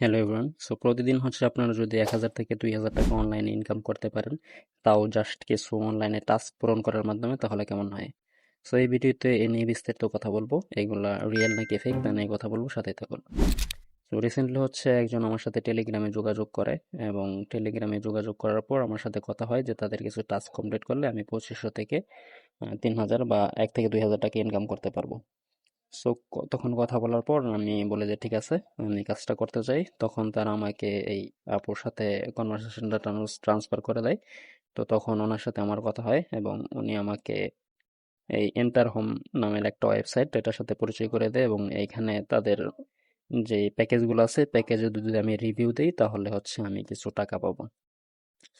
Hello everyone so প্রতিদিন হচ্ছে আপনারা যদি এক হাজার থেকে দুই হাজার টাকা অনলাইনে ইনকাম করতে পারেন, তাও জাস্ট কিছু অনলাইনে টাস্ক পূরণ করার মাধ্যমে, তাহলে কেমন হয়? সো এই ভিডিওতে এ নিয়ে বিস্তারিত কথা বলব। এগুলা রিয়েল নাকি ফেক তা নিয়ে কথা বলব সাথে থাকুন। সো রিসেন্টলি হচ্ছে একজন আমার সাথে টেলিগ্রামে যোগাযোগ করে এবং টেলিগ্রামে যোগাযোগ করার পর আমার সাথে কথা হয় যে তাদের কিছু টাস্ক কমপ্লিট করলে আমি পঁচিশশো থেকে তিন হাজার বা এক থেকে দুই হাজার টাকা ইনকাম করতে পারব। সো তখন কথা বলার পর আমি বলে যে, ঠিক আছে, আমি কাজটা করতে চাই। তখন তারা আমাকে এই আপুর সাথে কনভারসেশনটা ট্রান্সফার করে দেয়। তো তখন ওনার সাথে আমার কথা হয় এবং উনি আমাকে এই এন্টার হোম নামের একটা ওয়েবসাইট এটার সাথে পরিচয় করে দেয় এবং এইখানে তাদের যে প্যাকেজগুলো আছে প্যাকেজে যদি আমি রিভিউ দিই, তাহলে হচ্ছে আমি কিছু টাকা পাবো।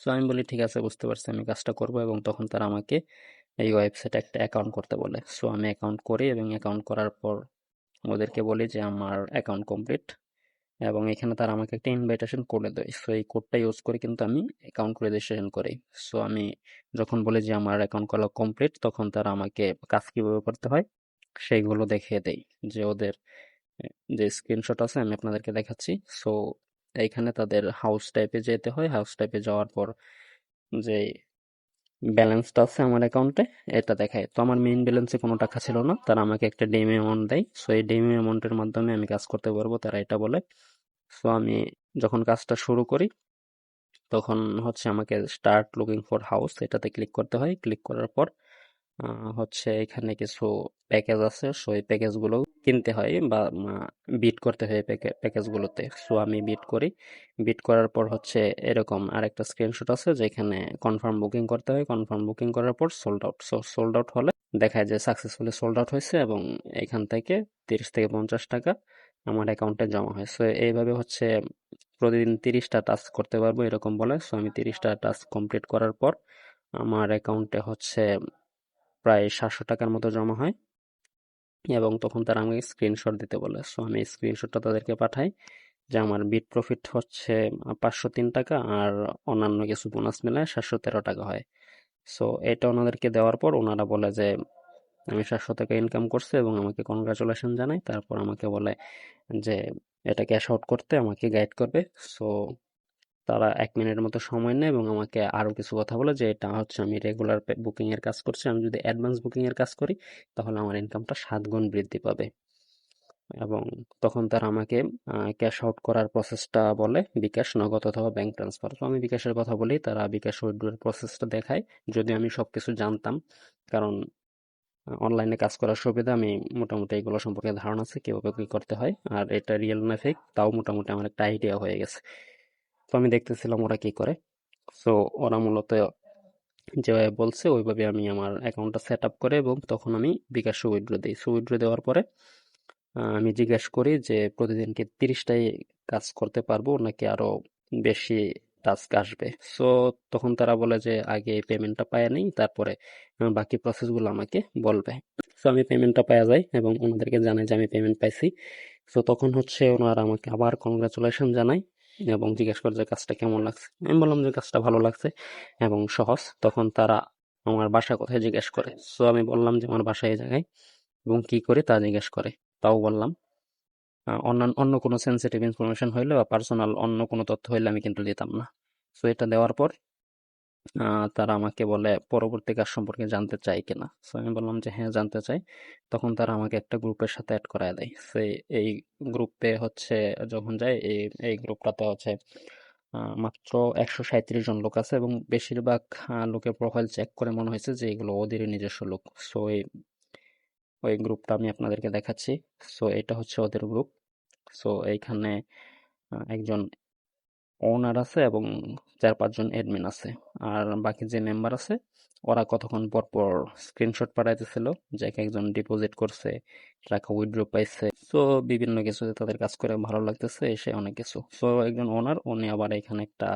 সো আমি বলি, ঠিক আছে, বুঝতে পারছি, আমি কাজটা করব। এবং তখন তারা আমাকে এই ওয়েবসাইটে একটা অ্যাকাউন্ট করতে বলে। সো আমি অ্যাকাউন্ট করি এবং অ্যাকাউন্ট করার পর ওদেরকে বলি যে, আমার অ্যাকাউন্ট কমপ্লিট এবং এখানে তারা আমাকে একটা ইনভাইটেশন করে দেয়। সো এই কোডটা ইউজ করে কিন্তু আমি অ্যাকাউন্ট রেজিস্ট্রেশন করি। সো আমি যখন বলি যে, আমার অ্যাকাউন্ট করা কমপ্লিট তখন তারা আমাকে কাজ কীভাবে করতে হয় সেইগুলো দেখিয়ে দেয়। যে, ওদের, যে স্ক্রিনশট আছে, আমি আপনাদেরকে দেখাচ্ছি। সো এইখানে তাদের হাউস টাইপে যেতে হয়। হাউস টাইপে যাওয়ার পর যে ব্যালেন্সটা আছে আমার অ্যাকাউন্টে, এটা দেখায় তো আমার মেইন ব্যালেন্সে কোনো টাকা ছিল না, তারা আমাকে একটা ডেমি অ্যামাউন্ট দেয়। সো এই ডেমি অ্যামাউন্টের মাধ্যমে আমি কাজ করতে পারব, তারা এটা বলে। সো আমি যখন কাজটা শুরু করি, তখন হচ্ছে আমাকে স্টার্ট লুকিং ফর হাউস এটাতে ক্লিক করতে হয়। ক্লিক করার পর হচ্ছে এখানে কিছু প্যাকেজ আছে সো এই প্যাকেজগুলো কিনতে হয় বা বিট করতে হয় প্যাকেজগুলোতে সো আমি বিট করি। বিট করার পর হচ্ছে এরকম আরেকটা স্ক্রিনশট আছে যেখানে কনফার্ম বুকিং করতে হয়। কনফার্ম বুকিং করার পর sold out so sold out হলে দেখায় যে সাকসেসফুলি সোল্ড আউট হয়েছে এবং এখান থেকে তিরিশ থেকে পঞ্চাশ টাকা আমার অ্যাকাউন্টে জমা হয়। সো এইভাবে হচ্ছে প্রতিদিন তিরিশটা টাস্ক করতে পারব এরকম বলে। সো আমি তিরিশটা টাস্ক কমপ্লিট করার পর আমার অ্যাকাউন্টে হচ্ছে প্রায় সাতশো টাকার মতো জমা হয়। এবং তখন তারা আমাকে স্ক্রিনশট দিতে বলে। সো আমি স্ক্রিনশটটা তাদেরকে পাঠাই যে আমার বিট প্রফিট হচ্ছে পাঁচশো তিন টাকা আর অন্যান্য কিছু বোনাস মিলায় সাতশো তেরো টাকা হয়। সো এটা ওনাদেরকে দেওয়ার পর ওনারা বলে যে, আমি সাতশো টাকা ইনকাম করছে এবং আমাকে কনগ্রাচুলেশন জানাই। তারপর আমাকে বলে যে, এটা ক্যাশ আউট করতে আমাকে গাইড করবে। সো তারা এক মিনিটের মতো সময় নেয় এবং আমাকে আরও কিছু কথা বলে যে, এটা হচ্ছে আমি রেগুলার বুকিংয়ের কাজ করছি। আমি যদি অ্যাডভান্স বুকিংয়ের কাজ করি, তাহলে আমার ইনকামটা সাত গুণ বৃদ্ধি পাবে। এবং তখন তারা আমাকে ক্যাশ আউট করার প্রসেসটা বলে বিকাশ নগদ অথবা ব্যাংক ট্রান্সফার তো আমি বিকাশের কথা বলি তারা বিকাশ উইথড্রোর প্রসেসটা দেখায়। যদি আমি সব কিছু জানতাম, কারণ অনলাইনে কাজ করার সুবিধা, আমি মোটামুটি এগুলো সম্পর্কে ধারণা আছে কীভাবে কী করতে হয়। আর এটা রিয়েল না ফেক তাও মোটামুটি আমার একটা আইডিয়া হয়ে গেছে। তো আমি দেখতেছিলাম ওরা কি করে। সো ওরা মূলত যেভাবে বলছে, ওইভাবে আমি আমার অ্যাকাউন্টটা সেট আপ করে এবং তখন আমি বিকাশ উইড্রো দিই। সো উইড্রো দেওয়ার পরে আমি জিজ্ঞেস করি যে প্রতিদিন কি তিরিশটাই কাজ করতে পারব নাকি আরও বেশি টাস্ক আসবে। সো তখন তারা বলে যে আগে পেমেন্টটা পায় নেই, তারপরে বাকি প্রসেসগুলো আমাকে বলবে। সো আমি পেমেন্টটা পাওয়া যায় এবং ওনাদেরকে জানাই যে আমি পেমেন্ট পাইছি। সো তখন হচ্ছে ওনারা আমাকে আবার কংগ্রাচুলেশন জানায়। এবং জিজ্ঞেস করে যে কাজটা কেমন লাগছে। আমি বললাম যে কাজটা ভালো লাগছে এবং সহজ। তখন তারা আমার বাসা কোথায় জিজ্ঞেস করে। সো আমি বললাম যে আমার বাসা এই জায়গায়। এবং কি করে তা জিজ্ঞেস করে। তাও বললাম অন্যান্য অন্য কোনো সেন্সিটিভ ইনফরমেশন হইলে বা পার্সোনাল অন্য কোনো তথ্য হইলে আমি কিন্তু দিতাম না। সো এটা দেওয়ার পর তারা আমাকে বলে, পরবর্তী কাজ সম্পর্কে জানতে চাই কিনা? সো আমি বললাম যে হ্যাঁ জানতে চাই। তখন তারা আমাকে একটা গ্রুপের সাথে অ্যাড করায় দেয়। সে এই গ্রুপে হচ্ছে যখন যায়, এই এই গ্রুপটাতে হচ্ছে মাত্র একশো সাঁত্রিশ জন লোক আছে এবং বেশিরভাগ লোকের প্রোফাইল চেক করে মনে হয়েছে যে, এগুলো ওদেরই নিজস্ব লোক। সো এই, ওই গ্রুপটা আমি আপনাদেরকে দেখাচ্ছি। সো এটা হচ্ছে ওদের গ্রুপ সো এইখানে একজন ওনার আছে এবং চার পাঁচজন অ্যাডমিন আছে। আর বাকি যে মেম্বার আছে, ওরা কতক্ষণ পর পর স্ক্রিনশট পাঠাইতেছিল যে এক একজন ডিপোজিট করছে, টাকা উইথড্র পাইছে। সো বিভিন্ন কিছুতে তাদের কাজ করে ভালো লাগতেছে এসে অনেক কিছু। সো একজন ওনার উনি আবার এখানে একটা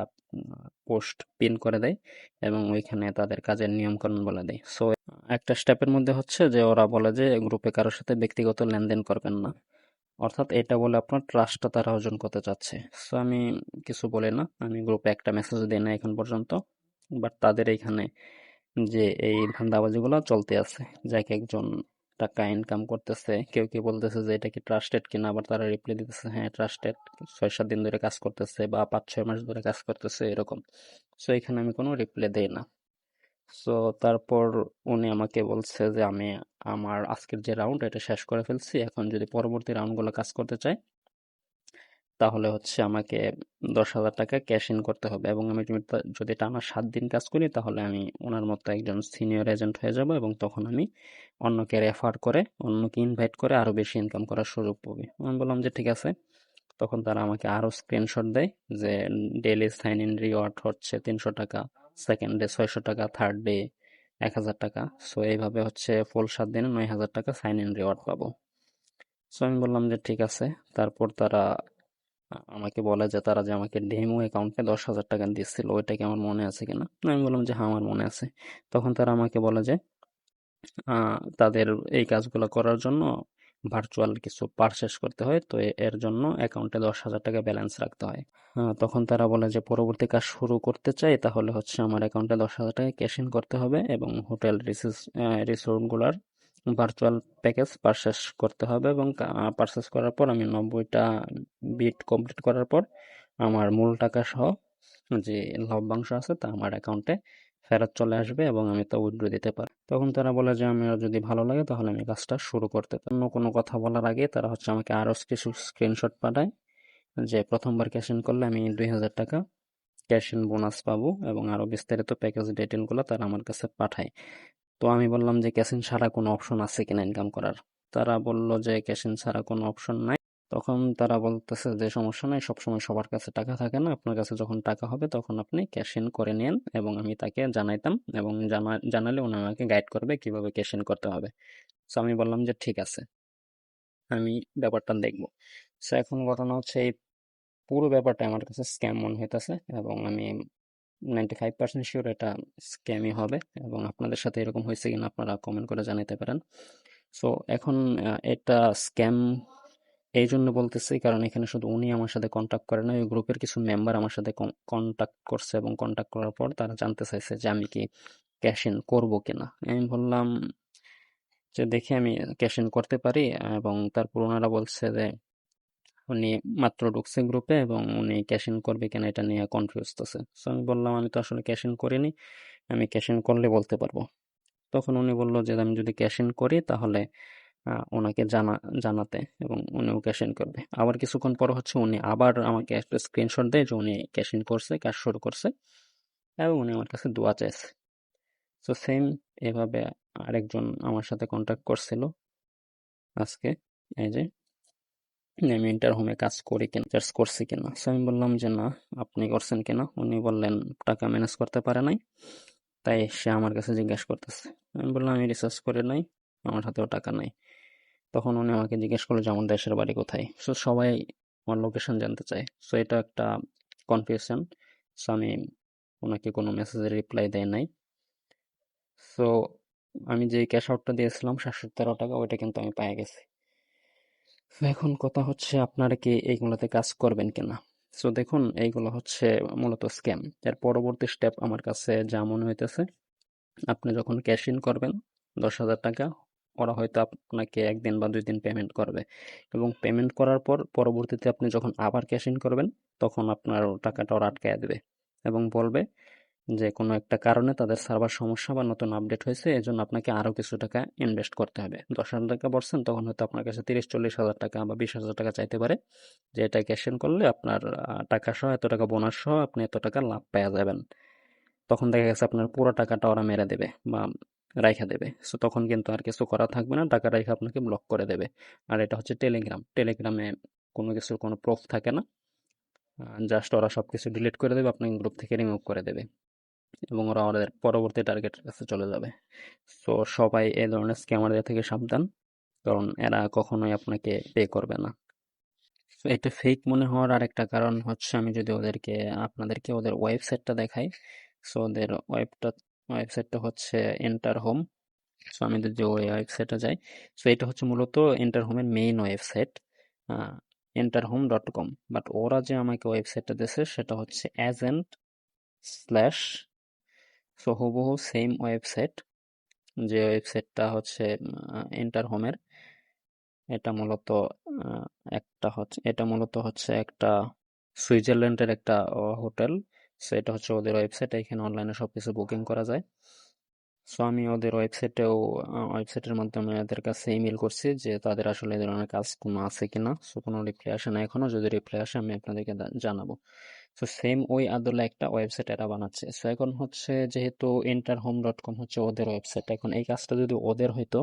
পোস্ট পিন করে দেয় এবং ওইখানে তাদের কাজের নিয়মকানুন বলে দেয়। সো একটা স্টেপের মধ্যে হচ্ছে যে ওরা বলে যে গ্রুপে কারোর সাথে ব্যক্তিগত লেনদেন করবেন না। অর্থাৎ এটা বলে আপনার ট্রাস্টটা তারা অর্জন করতে চাচ্ছে। সো আমি কিছু বলি না, আমি গ্রুপে একটা মেসেজ দিই না এখন পর্যন্ত বাট তাদের এইখানে যে এই ধান্দাবাজিগুলো চলতে আছে যাকে একজন টাকা ইনকাম করতেছে, কেউ কেউ বলতেছে যে এটা কি ট্রাস্টেড কিনা, আবার তারা রিপ্লাই দিতেছে হ্যাঁ ট্রাস্টেড ছয় সাত দিন ধরে কাজ করতেছে বা পাঁচ ছয় মাস ধরে কাজ করতেছে, এরকম। সো এখানে আমি কোনো রিপ্লাই দেই না। সো তারপর উনি আমাকে বলছে যে আমি আমার আজকের যে রাউন্ড এটা শেষ করে ফেলছি। এখন যদি পরবর্তী রাউন্ডগুলো কাজ করতে চাই, তাহলে হচ্ছে আমাকে দশ হাজার টাকা ক্যাশ ইন করতে হবে এবং আমি যদি টানা সাত দিন কাজ করি, তাহলে আমি ওনার মতো একজন সিনিয়র এজেন্ট হয়ে যাব এবং তখন আমি অন্যকে রেফার করে, অন্যকে ইনভাইট করে আরও বেশি ইনকাম করার সুযোগ পাবো। আমি বললাম যে ঠিক আছে। তখন তারা আমাকে আরও স্ক্রিনশট দেয় যে ডেইলি সাইন ইন রিওয়ার্ড হচ্ছে তিনশো টাকা সেকেন্ড ডে ছয়শো টাকা থার্ড ডে এক হাজার টাকা। সো এইভাবে হচ্ছে ফুল সাত দিনে নয় হাজার টাকা সাইন ইন রিওয়ার্ড পাবো। সো আমি বললাম যে ঠিক আছে। তারপর তারা আমাকে বলে যে তারা যে আমাকে ডেমো অ্যাকাউন্টে দশ হাজার টাকা দিচ্ছিল, ওইটা কি আমার মনে আছে কিনা? আমি বললাম যে হ্যাঁ আমার মনে আছে। তখন তারা আমাকে বলে যে তাদের এই কাজগুলো করার জন্য ভার্চুয়াল কিছু পারচেস করতে হয়, তো এর জন্য অ্যাকাউন্টে দশ হাজার টাকা ব্যালেন্স রাখতে হয়। তখন তারা বলে যে, পরবর্তী কাজ শুরু করতে চাই, তাহলে হচ্ছে আমার অ্যাকাউন্টে দশ হাজার টাকা ক্যাশ ইন করতে হবে এবং হোটেল রিসোর্টগুলোর ভার্চুয়াল প্যাকেজ পারচেস করতে হবে এবং পারচেস করার পর আমি নব্বইটা বিট কমপ্লিট করার পর আমার মূল টাকা সহ যে লভ্যাংশ আছে তা আমার অ্যাকাউন্টে ফেরত চলে আসবে এবং আমি তা উইড্রো দিতে পারি তখন তারা বলে যে, আমার যদি ভালো লাগে তাহলে আমি কাজটা শুরু করতে অন্য কোনো কথা বলার আগে তারা হচ্ছে আমাকে আরও কিছু স্ক্রিনশট পাঠায় যে, প্রথমবার ক্যাশ ইন করলে আমি দুই হাজার টাকা ক্যাশ ইন বোনাস পাবো এবং আরও বিস্তারিত প্যাকেজ ডিটেলগুলো তারা আমার কাছে পাঠায়। তো আমি বললাম যে ক্যাশ ইন ছাড়া কোনো অপশন আছে কিনা ইনকাম করার? তারা বলল যে ক্যাশ ইন ছাড়া কোনো অপশন নাই। তখন তারা বলতেছে যে, সমস্যা নাই, সবসময় সবার কাছে টাকা থাকে না। আপনার কাছে যখন টাকা হবে, তখন আপনি ক্যাশ ইন করে নেন এবং আমি তাকে জানাইতাম এবং জানা, জানালে উনি আমাকে গাইড করবে কীভাবে ক্যাশ ইন করতে হবে। সো আমি বললাম যে, ঠিক আছে। আমি ব্যাপারটা দেখব। সো এখন ঘটনা হচ্ছে এই পুরো ব্যাপারটা আমার কাছে স্ক্যাম মনে হইতেছে এবং আমি নাইনটি ফাইভ পার্সেন্ট শিওর এটা স্ক্যামই হবে এবং আপনাদের সাথে এরকম হয়েছে কিনা আপনারা কমেন্ট করে জানাতে পারেন। সো এখন এটা স্ক্যাম এই জন্য বলতেছি, কারণ এখানে শুধু উনি আমার সাথে কন্ট্যাক্ট করে না ওই গ্রুপের কিছু মেম্বার আমার সাথে কন্ট্যাক্ট করছে এবং কন্ট্যাক্ট করার পর তারা জানতে চাইছে যে আমি কি ক্যাশ ইন করব কিনা। আমি বললাম যে দেখি আমি ক্যাশ ইন করতে পারি, এবং তারপর ওনারা বলছে যে উনি মাত্র ঢুকছে গ্রুপে এবং উনি ক্যাশ ইন করবে কিনা এটা নিয়ে কনফিউজ আছে। সো আমি বললাম, আমি তো আসলে ক্যাশ ইন করিনি, আমি ক্যাশ ইন করলে বলতে পারব। তখন উনি বলল যে, আমি যদি ক্যাশ ইন করি তাহলে ওনাকে জানা, জানাতে এবং উনিও ক্যাশ ইন করবে। আবার কিছুক্ষণ পর হচ্ছে উনি আবার আমাকে একটা স্ক্রিনশট দেয় যে উনি ক্যাশ ইন করছে, কাজ শুরু করছে এবং উনি আমার কাছে দোয়া চাইছে। তো সেম এভাবে আরেকজন আমার সাথে কন্ট্যাক্ট করছিল আজকে, এই যে, আমি ইন্টার হোমে কাজ করি কিনা চার্জ করছি কিনা। সো আমি বললাম যে না, আপনি করছেন কিনা? উনি বললেন, টাকা ম্যানেজ করতে পারে নাই। তাই সে আমার কাছে জিজ্ঞেস করতেছে। আমি বললাম, আমি রিসার্চ করে নাই, আমার হাতেও টাকা নাই। তখন উনি আমাকে জিজ্ঞেস করল যে, আমার দেশের বাড়ি কোথায়? সো সবাই আমার লোকেশন জানতে চায়। সো এটা একটা কনফিউশন সো আমি ওনাকে কোনো মেসেজের রিপ্লাই দেয় নাই। সো আমি যে ক্যাশ আউটটা দিয়েছিলাম, সাতশো তেরো টাকা, ওইটা কিন্তু আমি পেয়ে গেছি। তো এখন কথা হচ্ছে, আপনারা কি এইগুলোতে কাজ করবেন কিনা? সো দেখুন, এইগুলো হচ্ছে মূলত স্ক্যাম এর পরবর্তী স্টেপ আমার কাছে যা মনে হইতেছে, আপনি যখন ক্যাশ ইন করবেন, দশ হাজার টাকা ওরা হয়তো আপনাকে একদিন বা দুই দিন পেমেন্ট করবে। এবং পেমেন্ট করার পর পরবর্তীতে আপনি যখন আবার ক্যাশ ইন করবেন, তখন আপনার টাকাটা ওরা আটকায় দেবে এবং বলবে যে, কোনো একটা কারণে তাদের সার্ভার সমস্যা বা নতুন আপডেট হয়েছে এই জন্য আপনাকে আরও কিছু টাকা ইনভেস্ট করতে হবে। দশ হাজার টাকা বলছেন তখন হয়তো আপনার কাছে তিরিশ, চল্লিশ হাজার টাকা বা বিশ হাজার টাকা চাইতে পারে যে, এটা ক্যাশ ইন করলে আপনার টাকা সহ, এত টাকা বোনাস সহ, আপনি এত টাকা লাভ পেয়ে যাবেন। তখন দেখা গেছে আপনার পুরো টাকাটা ওরা মেরে দেবে বা রাইখা দেবে। সো তখন কিন্তু আর কিছু করা থাকবে না। টাকা রাইখা আপনাকে ব্লক করে দেবে। আর এটা হচ্ছে টেলিগ্রাম টেলিগ্রামে কোনো কিছুর কোনো প্রুফ থাকে না। জাস্ট ওরা সব কিছু ডিলিট করে দেবে, আপনাকে গ্রুপ থেকে রিমুভ করে দেবে। এবং ওরা ওদের পরবর্তী টার্গেটের কাছে চলে যাবে। সো সবাই এই ধরনের স্ক্যামারদের থেকে সাবধান। কারণ এরা কখনোই আপনাকে পে করবে না। এটা ফেক মনে হওয়ার আরেকটা কারণ হচ্ছে আমি যদি ওদেরকে, আপনাদেরকে ওদের ওয়েবসাইটটা দেখাই। সো ওদের ওয়েবটা ওয়েবসাইটটা হচ্ছে এন্টার হোম সো আমি ওই ওয়েবসাইটে যাই সো এটা হচ্ছে মূলত এন্টার হোমের main website enter home dot com but ওরা যে আমাকে ওয়েবসাইটটা দিয়েছে, সেটা হচ্ছে এজেন্ট স্ল্যাশ সো হুবহু সেম ওয়েবসাইট, যে ওয়েবসাইটটা হচ্ছে এন্টার হোমের এটা মূলত একটা হচ্ছে, এটা মূলত হচ্ছে একটা সুইজারল্যান্ডের একটা হোটেল। সো এটা হচ্ছে ওদের ওয়েবসাইট এখানে অনলাইনে সব কিছু বুকিং করা যায়। সো আমি ওদের ওয়েবসাইটেও ওয়েবসাইটের মাধ্যমে এদের কাছে ইমেল করছি যে তাদের আসলে এই ধরনের কাজ কোনো আছে কি না সো কোনো রিপ্লাই আসে না এখনও যদি রিপ্লাই আসে, আমি আপনাদেরকে জানাব। সো সেম ওই আদলে একটা ওয়েবসাইট এরা বানাচ্ছে। সো এখন হচ্ছে যেহেতু এন্টার হোম ডট কম হচ্ছে ওদের ওয়েবসাইট এখন এই কাজটা যদি ওদের হইতো,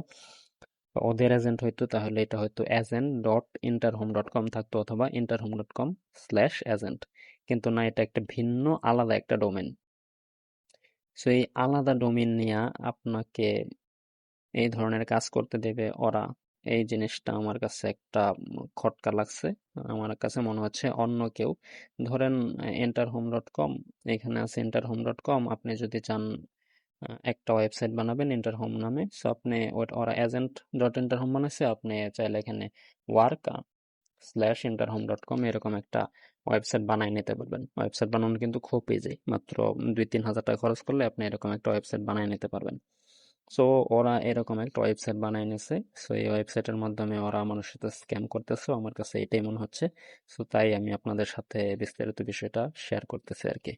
বা ওদের এজেন্ট হইতো, তাহলে এটা হয়তো agent dot enter home dot com থাকতো অথবা enter home dot com slash agent কিন্তু না, এটা একটা ভিন্ন, আলাদা একটা ডোমেন সো এই আলাদা ডোমেন নিয়ে আপনাকে এই ধরনের কাজ করতে দেবে। ওরা এই জিনিসটা আমার কাছে একটা খটকা লাগছে। আমার কাছে মনে হচ্ছে অন্য কেউ। ধরেন এন্টার হোম ডট কম এখানে আছে এন্টার হোম ডট কম আপনি যদি চান একটা ওয়েবসাইট বানাবেন এন্টার হোম নামে। সো আপনি ওরা এজেন্ট ডট এন্টার হোম বানাইছে। আপনি চাইলে এখানে work slash enter home dot com এরকম একটা ওয়েবসাইট বানাই নিতে পারবেন। ওয়েবসাইট বানানো কিন্তু খুব ইজি মাত্র দুই তিন হাজার টাকা খরচ করলে আপনি এরকম একটা ওয়েবসাইট বানাই নিতে পারবেন। সো ওরা এরকম একটা ওয়েবসাইট বানাই নিছে। সো এই ওয়েবসাইটের মাধ্যমে ওরা মানুষের সাথে স্ক্যাম করতেছে। আমার কাছে এটাই মনে হচ্ছে। সো তাই আমি আপনাদের সাথে বিস্তারিত বিষয়টা শেয়ার করতেছি আর কি